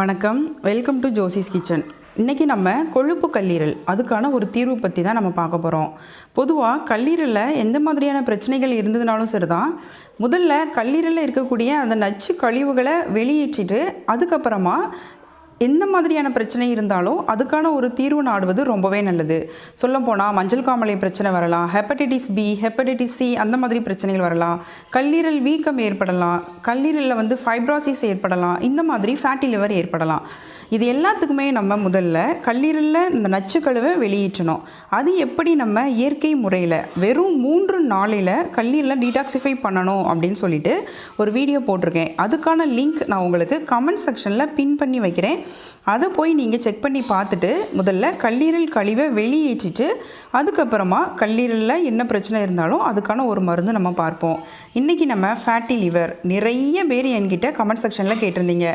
வணக்கம். Welcome to Josie's kitchen இன்றைக்கி நம்ம கொழுப்பு கல்லீரல் அதுக்கான ஒரு தீர்வு பற்றி தான் நம்ம பார்க்க போகிறோம் பொதுவாக கல்லீரலில் எந்த மாதிரியான பிரச்சனைகள் இருந்ததுனாலும் சரி தான் முதல்ல கல்லீரலில் இருக்கக்கூடிய அந்த நச்சு கழிவுகளை வெளியேற்றிட்டு அதுக்கப்புறமா எந்த மாதிரியான பிரச்சனை இருந்தாலும் அதுக்கான ஒரு தீர்வு நாடுவது ரொம்பவே நல்லது. சொல்லப்போனால் மஞ்சள் காமலை பிரச்சனை வரலாம் ஹெப்படைட்டிஸ் பி ஹெப்படைட்டிஸ் சி அந்த மாதிரி பிரச்சனைகள் வரலாம். கல்லீரல் வீக்கம் ஏற்படலாம் கல்லீரலில் வந்து ஃபைப்ராசிஸ் ஏற்படலாம் இந்த மாதிரி ஃபேட்டி லிவர் ஏற்படலாம். இது எல்லாத்துக்குமே நம்ம முதல்ல கல்லீரலில் இந்த நச்சுக்கழுவை வெளியேற்றணும். அது எப்படி நம்ம இயற்கை முறையில் வெறும் மூன்று நாளையில் கல்லீரலை டீடாக்சிஃபை பண்ணணும் அப்படின்னு சொல்லிட்டு ஒரு வீடியோ போட்டிருக்கேன். அதுக்கான லிங்க் நான் உங்களுக்கு கமெண்ட் செக்ஷனில் பின் பண்ணி வைக்கிறேன். அதை போய் நீங்கள் செக் பண்ணி பார்த்துட்டு முதல்ல கல்லீரல் கழிவை வெளியேற்றிட்டு அதுக்கப்புறமா கல்லீரலில் என்ன பிரச்சனை இருந்தாலும் அதுக்கான ஒரு மருந்து நம்ம பார்ப்போம். இன்றைக்கி நம்ம ஃபேட்டி லிவர் நிறைய பேர் என்கிட்ட கமெண்ட் செக்ஷனில் கேட்டிருந்தீங்க.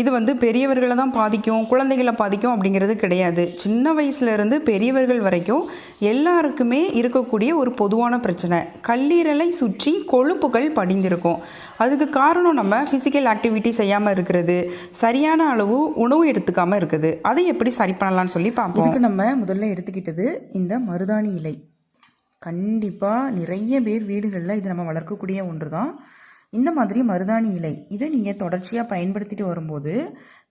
இது வந்து பெரியவர்களை தான் பாதிக்கும் குழந்தைகளை பாதிக்கும் அப்படிங்கிறது கிடையாது. சின்ன வயசுலேருந்து பெரியவர்கள் வரைக்கும் எல்லாருக்குமே இருக்கக்கூடிய ஒரு பொதுவான பிரச்சனை. கல்லீரலை சுற்றி கொழுப்புகள் படிந்திருக்கும். அதுக்கு காரணம் நம்ம ஃபிசிக்கல் ஆக்டிவிட்டி செய்யாமல் இருக்கிறது சரியான அளவு உணவு எடுத்துக்காமல் இருக்குது. அதை எப்படி சரி பண்ணலாம்னு சொல்லி பார்ப்போம். இதுக்கு நம்ம முதல்ல எடுத்துக்கிட்டது இந்த மருதாணி இலை. கண்டிப்பாக நிறைய பேர் வீடுகளில் இது நம்ம வளர்க்கக்கூடிய ஒன்று தான் இந்த மாதிரி மருதாணி இலை இதை நீங்கள் தொடர்ச்சியாக பயன்படுத்திட்டு வரும்போது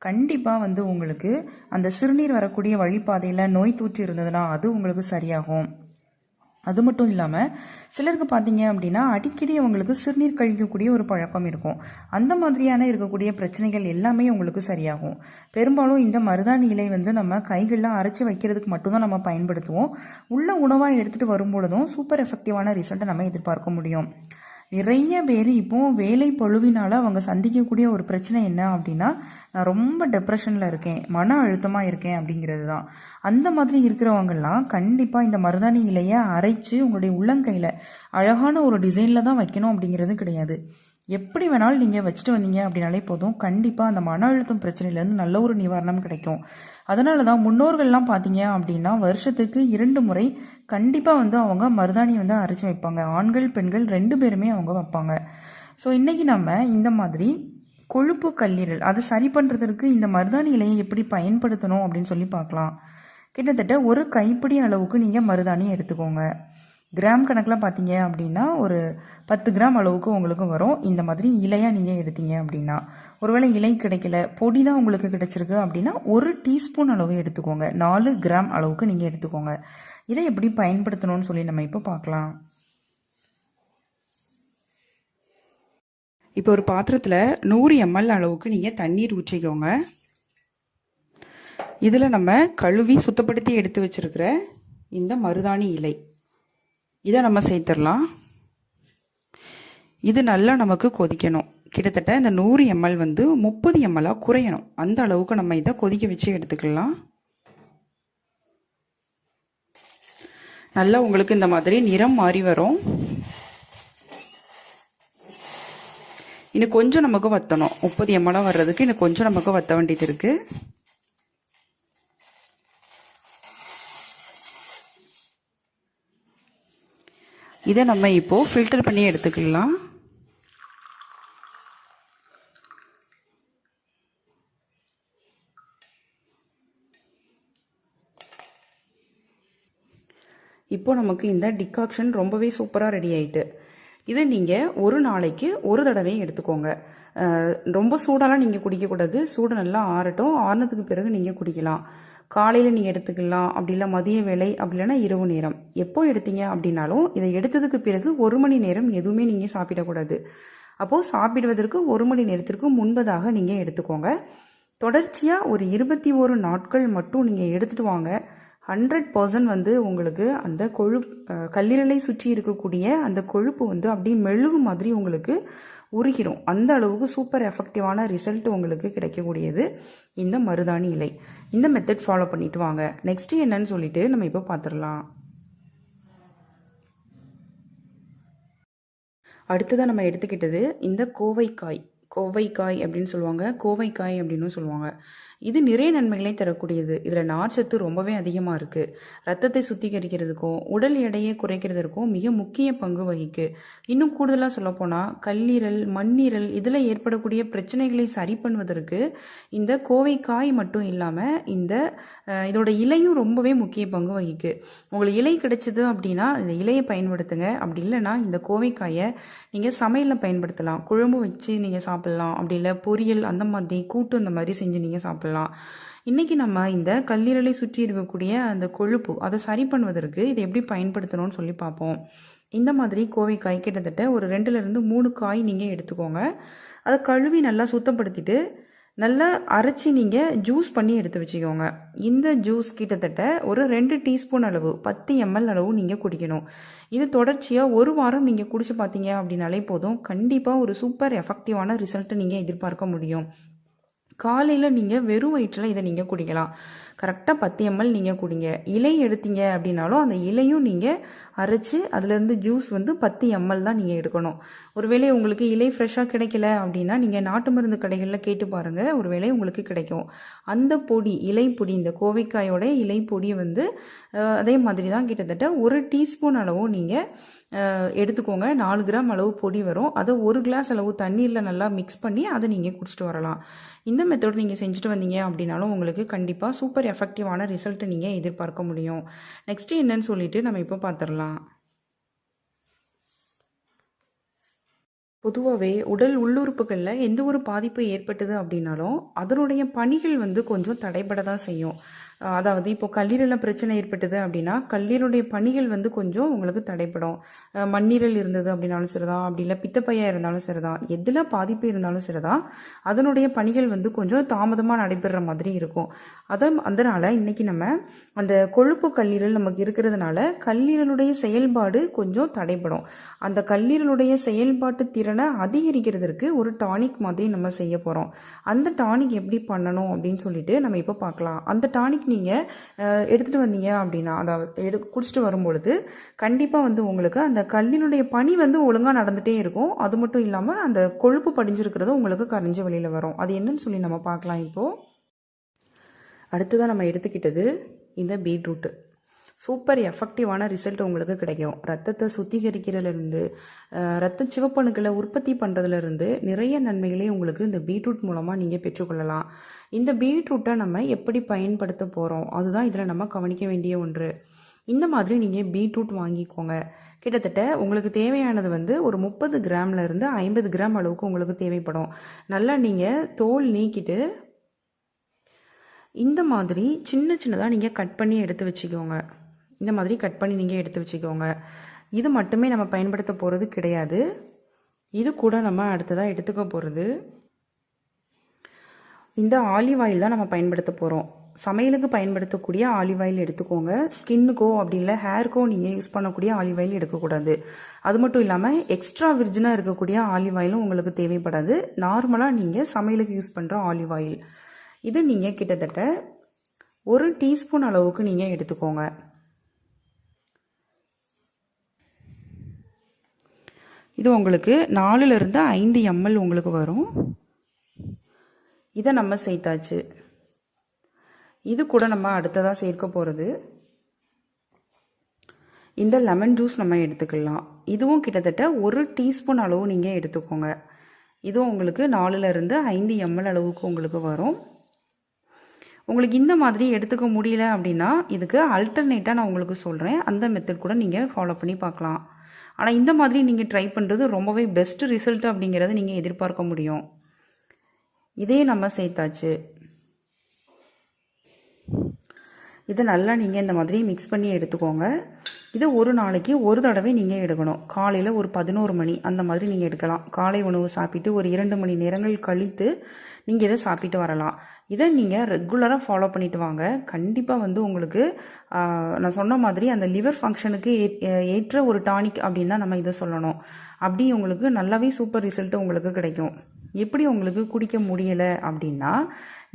கண்டிப்பாக வந்து உங்களுக்கு அந்த சிறுநீர் வரக்கூடிய வழிப்பாதையில் நோய் தூற்றி இருந்ததுன்னா அது உங்களுக்கு சரியாகும். அது மட்டும் இல்லாமல் சிலருக்கு பார்த்தீங்க அப்படின்னா அடிக்கடி அவங்களுக்கு சிறுநீர் கழிக்கக்கூடிய ஒரு பழக்கம் இருக்கும். அந்த மாதிரியான இருக்கக்கூடிய பிரச்சனைகள் எல்லாமே உங்களுக்கு சரியாகும். பெரும்பாலும் இந்த மருதாணி இலை வந்து நம்ம கைகளில் அரைச்சி வைக்கிறதுக்கு மட்டும்தான் நம்ம பயன்படுத்துவோம். உள்ள உணவாக எடுத்துகிட்டு வரும்பொழுதும் சூப்பர் எஃபெக்டிவான ரிசல்ட்டை நம்ம எதிர்பார்க்க முடியும். நிறைய பேர் இப்போது வேலை பழுவினால் அவங்க சந்திக்கக்கூடிய ஒரு பிரச்சனை என்ன அப்படின்னா நான் ரொம்ப டெப்ரெஷனில் இருக்கேன் மன அழுத்தமாக இருக்கேன் அப்படிங்கிறது தான் அந்த மாதிரி இருக்கிறவங்கெல்லாம் கண்டிப்பாக இந்த மருதாணி இலையை அரைச்சி உங்களுடைய உள்ளங்கையில் அழகான ஒரு டிசைனில் தான் வைக்கணும் அப்படிங்கிறது கிடையாது. எப்படி வேணாலும் நீங்கள் வச்சுட்டு வந்தீங்க அப்படின்னாலே போதும். கண்டிப்பாக அந்த மன அழுத்தம் பிரச்சனையிலேருந்து நல்ல ஒரு நிவாரணம் கிடைக்கும். அதனால தான் முன்னோர்கள்லாம் பார்த்தீங்க அப்படின்னா வருஷத்துக்கு இரண்டு முறை கண்டிப்பாக வந்து அவங்க மருதாணியை வந்து அரைச்சி வைப்பாங்க. ஆண்கள் பெண்கள் ரெண்டு பேருமே அவங்க வைப்பாங்க. ஸோ இன்றைக்கி நம்ம இந்த மாதிரி கொழுப்பு கல்லீரல் அதை சரி பண்ணுறதுக்கு இந்த மருதாணி இலையை எப்படி பயன்படுத்தணும் அப்படின்னு சொல்லி பார்க்கலாம். கிட்டத்தட்ட ஒரு கைப்பிடி அளவுக்கு நீங்கள் மருதாணி எடுத்துக்கோங்க. கிராம் கணக்கெலாம் பார்த்தீங்க அப்படின்னா ஒரு பத்து கிராம் அளவுக்கு உங்களுக்கு வரும். இந்த மாதிரி இலையாக நீங்கள் எடுத்தீங்க அப்படின்னா ஒருவேளை இலை கிடைக்கல பொடி தான் உங்களுக்கு கிடைச்சிருக்கு அப்படின்னா ஒரு டீஸ்பூன் அளவு எடுத்துக்கோங்க. நாலு கிராம் அளவுக்கு நீங்கள் எடுத்துக்கோங்க. இதை எப்படி பயன்படுத்தணும்னு சொல்லி நம்ம இப்போ பார்க்கலாம். இப்போ ஒரு பாத்திரத்தில் நூறு எம்எல் அளவுக்கு நீங்கள் தண்ணீர் ஊற்றிக்கோங்க. இதில் நம்ம கழுவி சுத்தப்படுத்தி எடுத்து வச்சுருக்கிற இந்த மருதாணி இலை. இதை நம்ம சேர்த்துடலாம். இது நல்லா நமக்கு கொதிக்கணும். கிட்டத்தட்ட இந்த நூறு எம்எல் வந்து முப்பது எம்எல்லாக குறையணும். அந்த அளவுக்கு நம்ம இதை கொதிக்க வச்சு எடுத்துக்கலாம். நல்லா உங்களுக்கு இந்த மாதிரி நிறம் மாறி வரும். இன்னும் கொஞ்சம் நமக்கு வற்றணும் முப்பது எம்எல்லாம் வர்றதுக்கு இன்னும் கொஞ்சம் நமக்கு வற்ற வேண்டியது இருக்குது இதை நம்ம இப்போது ஃபில்டர் பண்ணி எடுத்துக்கலாம். இப்போ நமக்கு இந்த டிகாக்ஷன் ரொம்பவே சூப்பராக ரெடி ஆயிட்டு. இதை நீங்கள் ஒரு நாளைக்கு ஒரு தடவையும் எடுத்துக்கோங்க. ரொம்ப சூடாலாம் நீங்கள் குடிக்கக்கூடாது. சூடு நல்லா ஆறட்டும். ஆறுனதுக்கு பிறகு நீங்கள் குடிக்கலாம். காலையில் நீங்கள் எடுத்துக்கலாம். அப்படி இல்லை மதிய வேலை அப்படி இல்லைன்னா இரவு நேரம். எப்போ எடுத்தீங்க அப்படின்னாலும் இதை எடுத்ததுக்கு பிறகு ஒரு மணி நேரம் எதுவுமே நீங்கள் சாப்பிடக்கூடாது. அப்போது சாப்பிடுவதற்கு ஒரு மணி நேரத்திற்கு முன்பதாக நீங்கள் எடுத்துக்கோங்க. தொடர்ச்சியாக ஒரு இருபத்தி ஒரு நாட்கள் மட்டும் நீங்கள் எடுத்துகிட்டு வாங்க. ஹண்ட்ரட் பர்சன்ட் வந்து உங்களுக்கு அந்த கொழுப்பு கல்லீரலை சுற்றி இருக்கக்கூடிய அந்த கொழுப்பு வந்து அப்படியே மெழுகு மாதிரி உங்களுக்கு உருகிடும் அந்த அளவுக்கு சூப்பர் எஃபெக்டிவான ரிசல்ட் உங்களுக்கு கிடைக்கக்கூடியது இந்த மருதாணி இலை. இந்த மெத்தட் ஃபாலோ பண்ணிட்டு வாங்க. நெக்ஸ்ட்டு என்னன்னு சொல்லிட்டு நம்ம இப்போ பார்த்துடலாம் அடுத்ததாக நம்ம எடுத்துக்கிட்டது இந்த கோவைக்காய். கோவைக்காய் அப்படின்னு சொல்லுவாங்க. கோவைக்காய் அப்படின்னு சொல்லுவாங்க. இது நிறைய நன்மைகளை தரக்கூடியது. இதில் நார்ச்சத்து ரொம்பவே அதிகமாக இருக்குது ரத்தத்தை சுத்திகரிக்கிறதுக்கும் உடல் எடையை குறைக்கிறதுக்கும் மிக முக்கிய பங்கு வகிக்கு. இன்னும் கூடுதலாக சொல்லப்போனால் கல்லீரல் மண்ணீரல் இதில் ஏற்படக்கூடிய பிரச்சனைகளை சரி பண்ணுவதற்கு இந்த கோவைக்காய் மட்டும் இல்லாமல் இந்த இதோட இலையும் ரொம்பவே முக்கிய பங்கு வகிக்கு. உங்களுக்கு இலை கிடைச்சது அப்படின்னா இந்த இலையை பயன்படுத்துங்க. அப்படி இல்லைன்னா இந்த கோவைக்காயை நீங்கள் சமையலில் பயன்படுத்தலாம். குழம்பு வச்சு நீங்கள் சாப்பிட்லாம் அப்படி இல்லை பொரியல் அந்த மாதிரி கூட்டு அந்த மாதிரி செஞ்சு நீங்கள் சாப்பிட்லாம். இன்றைக்கி நம்ம இந்த கல்லீரலை சுற்றி இருக்கக்கூடிய அந்த கொழுப்பு அதை சரி பண்ணுவதற்கு இதை எப்படி பயன்படுத்தணும்னு சொல்லி பார்ப்போம். இந்த மாதிரி கோவைக்காய் கிட்டத்தட்ட ஒரு ரெண்டுலேருந்து மூணு காய் நீங்கள் எடுத்துக்கோங்க. அதை கழுவி நல்லா சுத்தப்படுத்திட்டு நல்லா அரைச்சி நீங்கள் ஜூஸ் பண்ணி எடுத்து வச்சுக்கோங்க. இந்த ஜூஸ் கிட்டத்தட்ட ஒரு ரெண்டு டீஸ்பூன் அளவு பத்து எம்எல் அளவு நீங்கள் குடிக்கணும். இது தொடர்ச்சியாக ஒரு வாரம் நீங்கள் குடிச்சு பார்த்தீங்க அப்படின்னாலே போதும். கண்டிப்பாக ஒரு சூப்பர் எஃபெக்டிவான ரிசல்ட்டை நீங்கள் எதிர்பார்க்க முடியும். காலையில் நீங்கள் வெறும் வயிற்றில் இதை நீங்கள் குடிக்கலாம். கரெக்டாக பத்து எம்எல் நீங்கள் குடிங்க. இலை எடுத்தீங்க அப்படின்னாலும் அந்த இலையும் நீங்கள் அரைச்சி அதுலேருந்து ஜூஸ் வந்து பத்து எம்எல் தான் நீங்கள் எடுக்கணும். ஒருவேளை உங்களுக்கு இலை ஃப்ரெஷ்ஷாக கிடைக்கல அப்படின்னா நீங்கள் நாட்டு மருந்து கடைகளில் கேட்டு பாருங்கள் ஒருவேளை உங்களுக்கு கிடைக்கும். அந்த பொடி இலை பொடி இந்த கோவைக்காயோட இலை பொடியை வந்து அதே மாதிரி தான் கிட்டத்தட்ட ஒரு டீஸ்பூன் அளவும் நீங்கள் எடுத்துக்கோங்க. நாலு கிராம் அளவு பொடி வரும். அதை ஒரு கிளாஸ் அளவு தண்ணீரில் நல்லா மிக்ஸ் பண்ணி அதை நீங்கள் குடிச்சிட்டு வரலாம். இந்த மெத்தட் நீங்கள் செஞ்சுட்டு வந்தீங்க அப்படின்னாலும் உங்களுக்கு கண்டிப்பாக சூப்பர் எஃபெக்டிவான ரிசல்ட்டை நீங்கள் எதிர்பார்க்க முடியும். நெக்ஸ்ட்டு என்னன்னு சொல்லிட்டு நம்ம இப்போ பார்த்துடலாம் பொதுவாகவே உடல் உள்ளுறுப்புகளில் எந்த ஒரு பாதிப்பு ஏற்பட்டது அப்படின்னாலும் அதனுடைய பணிகள் வந்து கொஞ்சம் தடைபட தான் செய்யும். அதாவது இப்போ கல்லீரலில் பிரச்சனை ஏற்பட்டது அப்படின்னா கல்லீரலுடைய பணிகள் வந்து கொஞ்சம் உங்களுக்கு தடைப்படும். மண்ணீரல் இருந்தது அப்படின்னாலும் சரிதான். அப்படி இல்லை பித்தப்பையா இருந்தாலும் சரிதான். எதில் பாதிப்பு இருந்தாலும் சரிதான். அதனுடைய பணிகள் வந்து கொஞ்சம் தாமதமாக நடைபெற மாதிரி இருக்கும். அதை அதனால் இன்னைக்கு நம்ம அந்த கொழுப்பு கல்லீரல் நமக்கு இருக்கிறதுனால கல்லீரலுடைய செயல்பாடு கொஞ்சம் தடைப்படும். அந்த கல்லீரலுடைய செயல்பாட்டு திறனை அதிகரிக்கிறதுக்கு ஒரு டானிக் மாதிரி நம்ம செய்ய போகிறோம் அந்த டானிக் எப்படி பண்ணணும் அப்படின்னு சொல்லிட்டு நம்ம இப்போ பார்க்கலாம். அந்த டானிக் நீங்கள் எடுத்துகிட்டு வந்தீங்க அப்படின்னா அதாவது எடு குடிச்சிட்டு வரும்பொழுது கண்டிப்பாக வந்து உங்களுக்கு அந்த கல்லினுடைய பனி வந்து ஒழுங்காக நடந்துகிட்டே இருக்கும். அது மட்டும் இல்லாமல் அந்த கொழுப்பு படிஞ்சிருக்கிறது உங்களுக்கு கரைஞ்ச வழியில் வரும். அது என்னன்னு சொல்லி நம்ம பார்க்கலாம் இப்போது அடுத்ததாக நம்ம எடுத்துக்கிட்டது இந்த பீட்ரூட்டு. சூப்பர் எஃபெக்டிவான ரிசல்ட் உங்களுக்கு கிடைக்கும். ரத்தத்தை சுத்திகரிக்கிறதுலேருந்து ரத்த சிவப்பணுக்களை உற்பத்தி பண்ணுறதுலேருந்து நிறைய நன்மைகளை உங்களுக்கு இந்த பீட்ரூட் மூலமாக நீங்கள் பெற்றுக்கொள்ளலாம். இந்த பீட்ரூட்டை நம்ம எப்படி பயன்படுத்த போகிறோம் அதுதான் இதில் நம்ம கவனிக்க வேண்டிய ஒன்று. இந்த மாதிரி நீங்கள் பீட்ரூட் வாங்கிக்கோங்க. கிட்டத்தட்ட உங்களுக்கு தேவையானது வந்து ஒரு முப்பது கிராம்லேருந்து ஐம்பது கிராம் அளவுக்கு உங்களுக்கு தேவைப்படும். நல்லா நீங்கள் தோல் நீக்கிட்டு இந்த மாதிரி சின்ன சின்னதாக நீங்கள் கட் பண்ணி எடுத்து வச்சுக்கோங்க. இந்த மாதிரி கட் பண்ணி நீங்கள் எடுத்து வச்சுக்கோங்க. இது மட்டுமே நம்ம பயன்படுத்த போகிறது கிடையாது. இது கூட நம்ம அடுத்ததாக எடுத்துக்க போகிறது இந்த ஆலிவ் ஆயில் தான் நம்ம பயன்படுத்த போகிறோம் சமையலுக்கு பயன்படுத்தக்கூடிய ஆலிவ் ஆயில் எடுத்துக்கோங்க. ஸ்கின்னுக்கோ அப்படி இல்லை ஹேருக்கோ நீங்கள் யூஸ் பண்ணக்கூடிய ஆலிவ் ஆயில் எடுக்கக்கூடாது. அது மட்டும் இல்லாமல் எக்ஸ்ட்ரா விர்ஜினாக இருக்கக்கூடிய ஆலிவ் ஆயிலும் உங்களுக்கு தேவைப்படாது. நார்மலாக நீங்கள் சமையலுக்கு யூஸ் பண்ணுற ஆலிவ் ஆயில் இது நீங்கள் கிட்டத்தட்ட ஒரு டீஸ்பூன் அளவுக்கு நீங்கள் எடுத்துக்கோங்க. இது உங்களுக்கு நாலுலேருந்து ஐந்து எம்எல் உங்களுக்கு வரும். இதை நம்ம சேர்த்தாச்சு. இது கூட நம்ம அடுத்ததாக சேர்க்க போகிறது இந்த லெமன் ஜூஸ் நம்ம எடுத்துக்கலாம். இதுவும் கிட்டத்தட்ட ஒரு டீஸ்பூன் அளவு நீங்கள் எடுத்துக்கோங்க. இதுவும் உங்களுக்கு நாலுலேருந்து ஐந்து எம்எல் அளவுக்கு உங்களுக்கு வரும். உங்களுக்கு இந்த மாதிரி எடுத்துக்க முடியல அப்படின்னா இதுக்கு அல்டர்னேட்டாக நான் உங்களுக்கு சொல்கிறேன் அந்த மெத்தட் கூட நீங்கள் ஃபாலோ பண்ணி பார்க்கலாம். ஆனால் இந்த மாதிரி நீங்கள் ட்ரை பண்ணுறது ரொம்பவே பெஸ்ட் ரிசல்ட் அப்படிங்கிறத நீங்கள் எதிர்பார்க்க முடியும். இதே நம்ம சேர்த்தாச்சு. இதை நல்லா நீங்கள் இந்த மாதிரி மிக்ஸ் பண்ணி எடுத்துக்கோங்க. இதை ஒரு நாளைக்கு ஒரு தடவை நீங்கள் எடுக்கணும். காலையில் ஒரு பதினோரு மணி அந்த மாதிரி நீங்கள் எடுக்கலாம். காலை உணவு சாப்பிட்டு ஒரு இரண்டு மணி நேரங்கள் கழித்து நீங்கள் இதை சாப்பிட்டு வரலாம். இதை நீங்கள் ரெகுலராக ஃபாலோ பண்ணிட்டு வாங்க. கண்டிப்பாக வந்து உங்களுக்கு நான் சொன்ன மாதிரி அந்த லிவர் ஃபங்க்ஷனுக்கு ஏற்ற ஒரு டானிக் அப்படின்னு தான் நம்ம இதை சொல்லணும். அப்படி உங்களுக்கு நல்லாவே சூப்பர் ரிசல்ட் உங்களுக்கு கிடைக்கும். எப்படி உங்களுக்கு குடிக்க முடியலை அப்படின்னா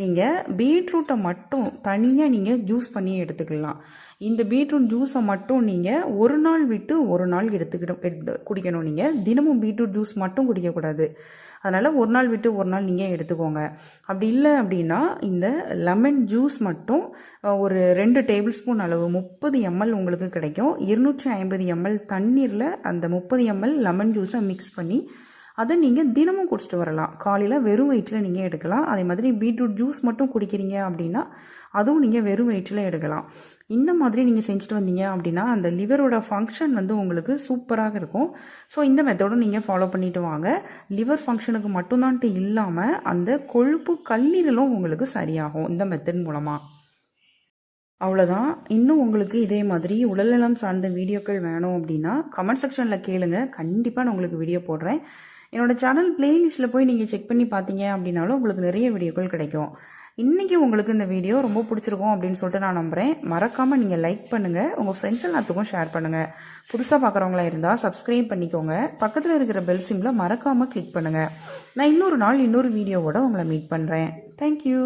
நீங்கள் பீட்ரூட்டை மட்டும் தனியாக நீங்கள் ஜூஸ் பண்ணி எடுத்துக்கலாம். இந்த பீட்ரூட் ஜூஸை மட்டும் நீங்கள் ஒரு நாள் விட்டு ஒரு நாள் எடுத்துக்கிட்டு எடுத்து குடிக்கணும். நீங்கள் தினமும் பீட்ரூட் ஜூஸ் மட்டும் குடிக்கக்கூடாது. அதனால் ஒரு நாள் விட்டு ஒரு நாள் நீங்கள் எடுத்துக்கோங்க. அப்படி இல்லை அப்படின்னா இந்த லெமன் ஜூஸ் மட்டும் ஒரு ரெண்டு டேபிள் ஸ்பூன் அளவு முப்பது எம்எல் உங்களுக்கு கிடைக்கும். இருநூற்றி ஐம்பது எம்எல் தண்ணீரில் அந்த முப்பது எம்எல் லெமன் ஜூஸை மிக்ஸ் பண்ணி அதை நீங்கள் தினமும் குடிச்சிட்டு வரலாம். காலையில் வெறும் வயிற்றில் நீங்கள் எடுக்கலாம். அதே மாதிரி பீட்ரூட் ஜூஸ் மட்டும் குடிக்கிறீங்க அப்படின்னா அதுவும் நீங்கள் வெறும் வயிற்றில் எடுக்கலாம். இந்த மாதிரி நீங்கள் செஞ்சுட்டு வந்தீங்க அப்படின்னா அந்த லிவரோட ஃபங்க்ஷன் வந்து உங்களுக்கு சூப்பராக இருக்கும். ஸோ இந்த மெத்தடும் நீங்கள் ஃபாலோ பண்ணிட்டு வாங்க. லிவர் ஃபங்க்ஷனுக்கு மட்டும்தான்ட்டு இல்லாமல் அந்த கொழுப்பு கல்லீரலும் உங்களுக்கு சரியாகும் இந்த மெத்தட் மூலமாக அவ்வளோதான் இன்னும் உங்களுக்கு இதே மாதிரி உடல்நலம் சார்ந்த வீடியோக்கள் வேணும் அப்படின்னா கமெண்ட் செக்ஷனில் கேளுங்க. கண்டிப்பாக நான் உங்களுக்கு வீடியோ போடுறேன். என்னோட சேனல் பிளேலிஸ்ட்டில் போய் நீங்கள் செக் பண்ணி பார்த்தீங்க அப்படின்னாலும் உங்களுக்கு நிறைய வீடியோக்கள் கிடைக்கும். இன்றைக்கி உங்களுக்கு இந்த வீடியோ ரொம்ப பிடிச்சிருக்கும் அப்படின்னு சொல்லிட்டு நான் நம்புகிறேன் மறக்காமல் நீங்கள் லைக் பண்ணுங்கள் உங்கள் ஃப்ரெண்ட்ஸ் எல்லாத்துக்கும் ஷேர் பண்ணுங்கள் புதுசாக பார்க்குறவங்களா இருந்தால் சப்ஸ்கிரைப் பண்ணிக்கோங்க. பக்கத்தில் இருக்கிற பெல் சிம்மில் மறக்காமல் கிளிக் பண்ணுங்கள் நான் இன்னொரு நாள் இன்னொரு வீடியோவோட உங்களை மீட் பண்ணுறேன் தேங்க்யூ